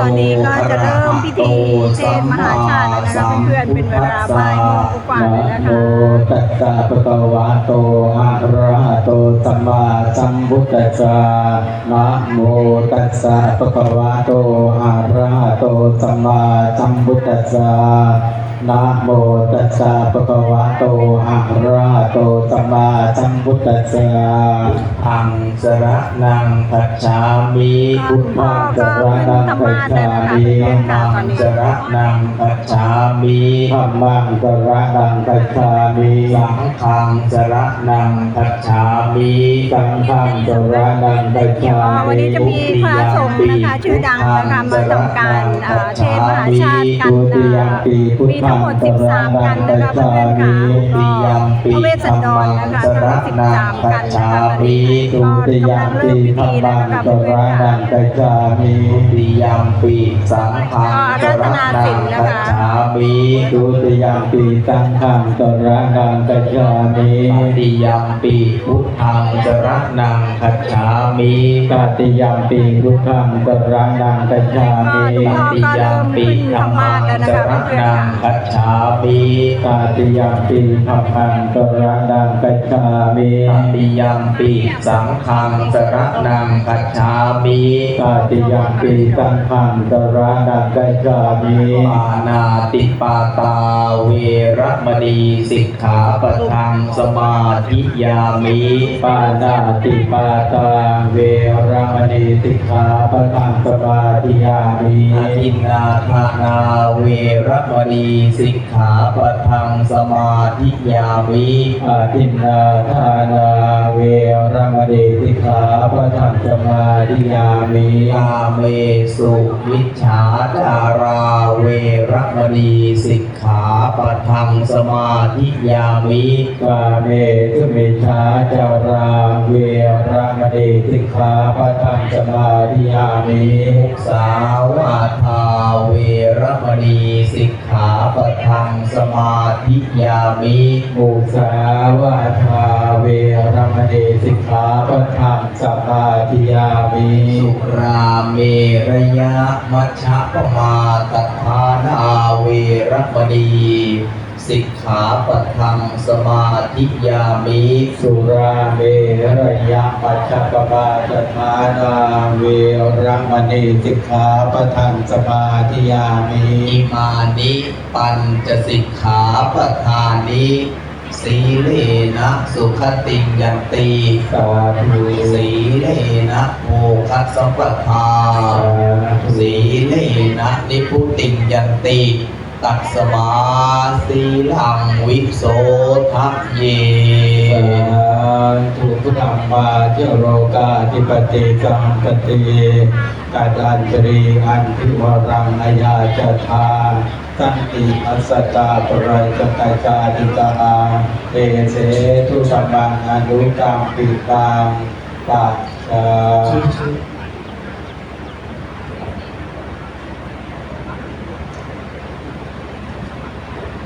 ตอนนี้ก็จะเริ่มพิธีเทศมหาชาติแล้วนะคะเพื่อนๆเป็นเวลาบ่ายโมงกว่าๆแล้วนะโมนะคะตัสสะภะคะวะโตอะระหะโตสัมมาสัมพุทธัสสะนะโมตัสสะภะคะวะโตอะระหะโตสัมมาสัมพุทธัสสะ นะโมตัสสะภะคะวะโตอะระหะโตสัมมาสัมพุทธัสสะอังสระนังคัจฉามิพุทธังสระนังคัจฉามิธัมมังสระนังคัจฉามิธัมมังสระนังคัจฉามิสังฆังสระนังคัจฉามิสังฆังสระนังคัจฉามิวันนี้จะมีพระสงฆ์นะคะชื่อดังนะคะมาทำการเอ่อเทศมหาชาติกันนะมีทั้งหมด 13 กันนะคะเพื่อนๆค่ะก็พระเวสสันดรนะคะทั้งหมด13 กันนะคะวันนี้ก็กำลังเริ่มพิธีแล้วนะคะเพื่อนๆค่ะกัจจามิติยัมปีสังฆังก็อาราธนาศีลนะคะกัจฉามิทุติยัมปีสังฆังสระนังกัจจามิติยัมปีพุทธังสระนังกัจฉามิตติยัมปีพุทธังสระนังกัจฉามิก็หลวงพ่อก็เริ่มขึ้นธรรมาสแล้วนะคะเพื่อนๆค่ะกัจฉามิตติยัมปีธัมมังสระนังกัจฉามิตติยัมปีสังฆังสระนังกัจฉามิตติยัมปีสังฆังสระนังกัจฉามิปานาติปาตาเวระมณีสิกขาปะทังสมาธิยามิปานาติปาตาเวระมณีสิกขาปะทังสมาธิยามิอินนาทานาเวระมณีสิกขาปะทังสมาธิยามิอาทินนาทานาเวระมณีสิกขาปะทังสมาธิยามิกาเมสุวิชชาจาราเวระมณีสิกขาปะทังสมาธิยามิกาเมสุวิชชาจาราเวระมณีสิกขาปะทังสมาธิยามิมุสาวาทาเวระมณีสิกขาปทังสมาธิยามิมุสาวาทาเวรมณีสิกขาปทังสมาธิยามิสุราเมระยะมัชฌะปมาตถานาเวรมณี สิกขาปะทังสมาธิยามิสุราเมระยะมัชฌะปมาตทานาเวระมณีสิกขาปะทังสมาธิยามิอิมานิปัญจสิกขาปะทานิสีเลนะสุขติงยันตีสาธุสีเลนะโมคัสสะปะทาสีเลนะนิพุติงยันตี ตัสสมาสีลังวิโสทัพเยทุกธรรมาเจโรกาธิปติสัมปติกาดันตรีอันทิวรังอายาจทาสันติอัสสตาปรายกตาจาติตาเตเสทุสัมบังอนุกรรมปิตังปัจจา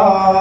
Oh, uh -huh.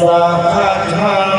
สาคาถา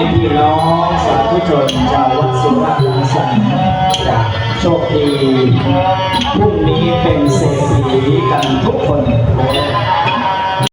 ให้พี่น้องสาธุชนชาววัดสุราษฎร์สันจะโชคดีพรุ่งนี้เป็นเศรษฐีกันทุกคน